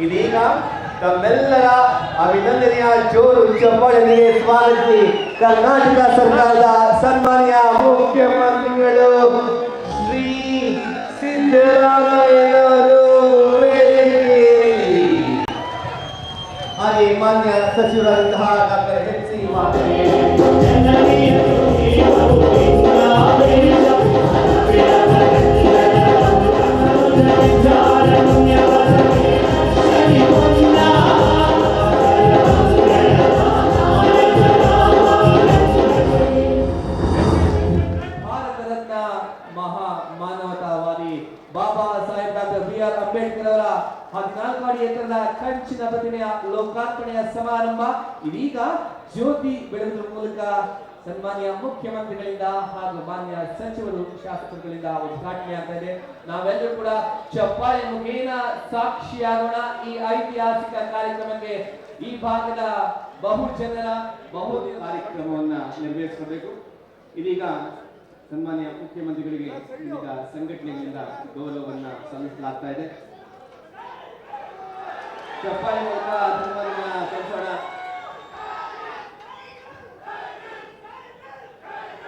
ಇದೀಗ ತಮ್ಮೆಲ್ಲರ ಅಭಿನಂದನೆಯ ಜೋರು ಚಪ್ಪಾಳೆಯೊಂದಿಗೆ ಸ್ವಾಗತಿಸಿ ಕರ್ನಾಟಕ ಸರ್ಕಾರದ ಸನ್ಮಾನ್ಯ ಮುಖ್ಯಮಂತ್ರಿಗಳು ಶ್ರೀ ಸಿದ್ದರಾಮಯ್ಯನವರು. ಹಾಗೆ ಮಾನ್ಯ ಸಚಿವರಾದಂತಹ ಡಾಕ್ಟರ್ ಎಚ್ ಮಹಾ ಮಾನವತಾವಾದಿ Baba Saheb doctor B R Ambedkar ಅವರ ಹದಿನಾಲ್ಕು ಅಡಿ ಎತ್ತರದ ಕಂಚಿನ ಪ್ರತಿಮೆಯ ಲೋಕಾರ್ಪಣೆಯ ಸಮಾರಂಭ ಇದೀಗ ಜ್ಯೋತಿ ಬೆಳಗುವ ಮೂಲಕ ಸನ್ಮಾನ್ಯ ಮುಖ್ಯಮಂತ್ರಿಗಳಿಂದ ಹಾಗೂ ಮಾನ್ಯ ಸಚಿವರು ಶಾಸಕರುಗಳಿಂದ ಉದ್ಘಾಟನೆ ಆಗ್ತಾ ಇದೆ. ನಾವೆಲ್ಲರೂ ಕೂಡ ಚಪ್ಪಾಳೆ ಮುಖೇನ ಸಾಕ್ಷಿಯಾಗೋಣ ಈ ಐತಿಹಾಸಿಕ ಕಾರ್ಯಕ್ರಮಕ್ಕೆ ಈ ಭಾಗದ ಬಹು ಜನರ ಬಹು ಕಾರ್ಯಕ್ರಮವನ್ನ ನೆರವೇರಿಸಬೇಕು ಇದೀಗ ಸನ್ಮಾನ್ಯ ಮುಖ್ಯಮಂತ್ರಿಗಳಿಗೆ ಈಗ ಸಂಘಟನೆಗಳಿಂದ ಗೌರವವನ್ನ ಸಲ್ಲಿಸಲಾಗ್ತಾ ಇದೆ. ಚಪ್ಪಾಳೆ ಮೂಲಕ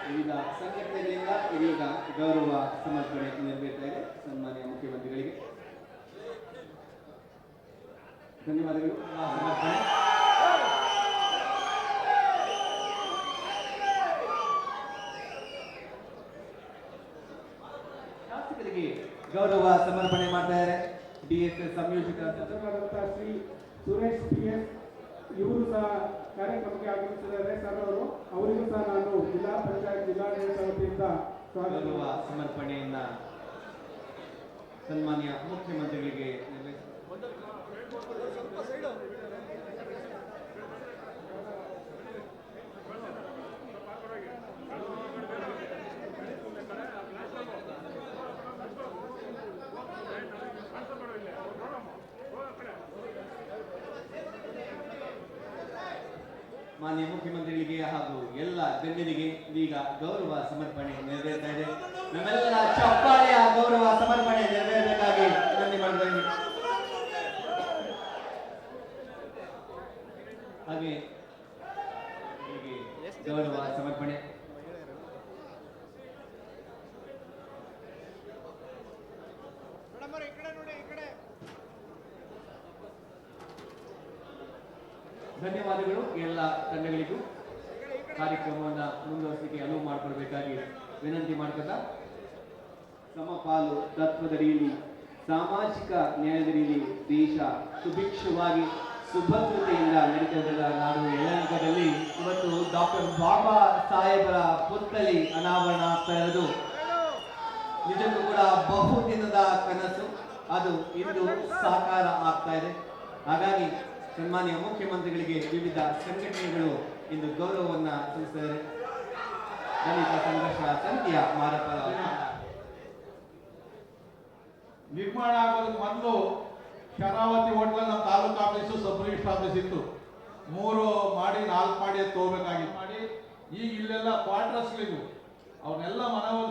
ವಿವಿಧ ಸಂಘಟನೆಗಳಿಂದ ಇದೀಗ ಗೌರವ ಸಮರ್ಪಣೆ ನೆರವೇರ್ತಾ ಇದೆ ಸನ್ಮಾನ್ಯ ಮುಖ್ಯಮಂತ್ರಿಗಳಿಗೆ. ಧನ್ಯವಾದಗಳು. ಗೌರವ ಸಮರ್ಪಣೆ ಮಾಡ್ತಾ ಇದ್ದಾರೆ. ಡಿಎಸ್ಎಸ್ ಸಂಯೋಜಕ ಸಚಿವರಾದಂಥ ಶ್ರೀ ಸುರೇಶ್ ಪಿ ಎಸ್ ಇವರು ಸಹ ಕಾರ್ಯಕ್ರಮಕ್ಕೆ ಆಗಮಿಸಿದ್ದಾರೆ. ಸರ್ ಅವರು ಅವರಿಗೂ ಸಹ ನಾನು ಜಿಲ್ಲಾ ಪಂಚಾಯತ್ ಜಿಲ್ಲಾಡಳಿತ ವತಿಯಿಂದ ಗೌರವ ಸಮರ್ಪಣೆಯನ್ನ ಸನ್ಮಾನ್ಯ ಮುಖ್ಯಮಂತ್ರಿಗಳಿಗೆ ಮಾನ್ಯ ಮುಖ್ಯಮಂತ್ರಿಗಳಿಗೆ ಹಾಗೂ ಎಲ್ಲ ಗಣ್ಯರಿಗೆ ಈಗ ಗೌರವ ಸಮರ್ಪಣೆ ನೆರವೇರ್ತಾ ಇದೆ. ನಮ್ಮೆಲ್ಲರ ಚಪ್ಪಾಳೆಯ ಗೌರವ ಸಮರ್ಪಣೆ ನೆರವೇರಬೇಕಾಗಿ ವಿನಂತಿ ಮಾಡ್ತಾ ಇದ್ದೀನಿ ಹಾಗೆ, ಹೀಗೆ ಗೌರವ ಸಮರ್ಪಣೆ. ಧನ್ಯವಾದಗಳು ಎಲ್ಲ ತಂಡಗಳಿಗೂ. ಕಾರ್ಯಕ್ರಮವನ್ನು ಮುಂದುವರಿಸಲಿಕ್ಕೆ ಅನುವು ಮಾಡಿಕೊಡ್ಬೇಕಾಗಿ ವಿನಂತಿ ಮಾಡ್ಕೊತಾ ಸಮಪಾಲು ತತ್ವದಡಿಯಲ್ಲಿ, ಸಾಮಾಜಿಕ ನ್ಯಾಯದಡಿಯಲ್ಲಿ ದೇಶ ಸುಭಿಕ್ಷವಾಗಿ ಸುಭದ್ರತೆಯಿಂದ ನಡೆದ ನಾಡು ಯಲಹಂಕದಲ್ಲಿ ಇವತ್ತು ಡಾಕ್ಟರ್ ಬಾಬಾ ಸಾಹೇಬರ ಪುತ್ತಲಿ ಅನಾವರಣ ಆಗ್ತಾ ಇರೋದು. ನಿಜಕ್ಕೂ ಕೂಡ ಬಹುದಿನದ ಕನಸು. ಅದು ಇಂದು ಸಾಕಾರ ಆಗ್ತಾ ಇದೆ. ಹಾಗಾಗಿ ಸನ್ಮಾನ್ಯ ಮುಖ್ಯಮಂತ್ರಿಗಳಿಗೆ ವಿವಿಧ ಸಂಘಟನೆಗಳು ಇಂದು ಗೌರವವನ್ನ ಸಲ್ಲಿಸಿದ್ದಾರೆ. ದಲಿತ ಸಂಘರ್ಷ ಸಮಿತಿಯ ಮಾರಪ್ಪ ನಿರ್ಮಾಣ ಆಗೋದಕ್ಕೆ ಮೊದಲು ಶರಾವತಿ ಹೋಟ್ಲ ನಮ್ಮ taluk office sub register office ಇತ್ತು. ಮೂರು ಮಾಡಿ, ನಾಲ್ಕು ಮಾಡಿ ತಗೋಬೇಕಾಗಿ ಮಾಡಿ ಈಗ ಇಲ್ಲೆಲ್ಲ ಕ್ವಾರ್ಟರ್ಸ್ಗಳಿದ್ವು. ಅವನ್ನೆಲ್ಲ ಮನವೊಲಿಸಿ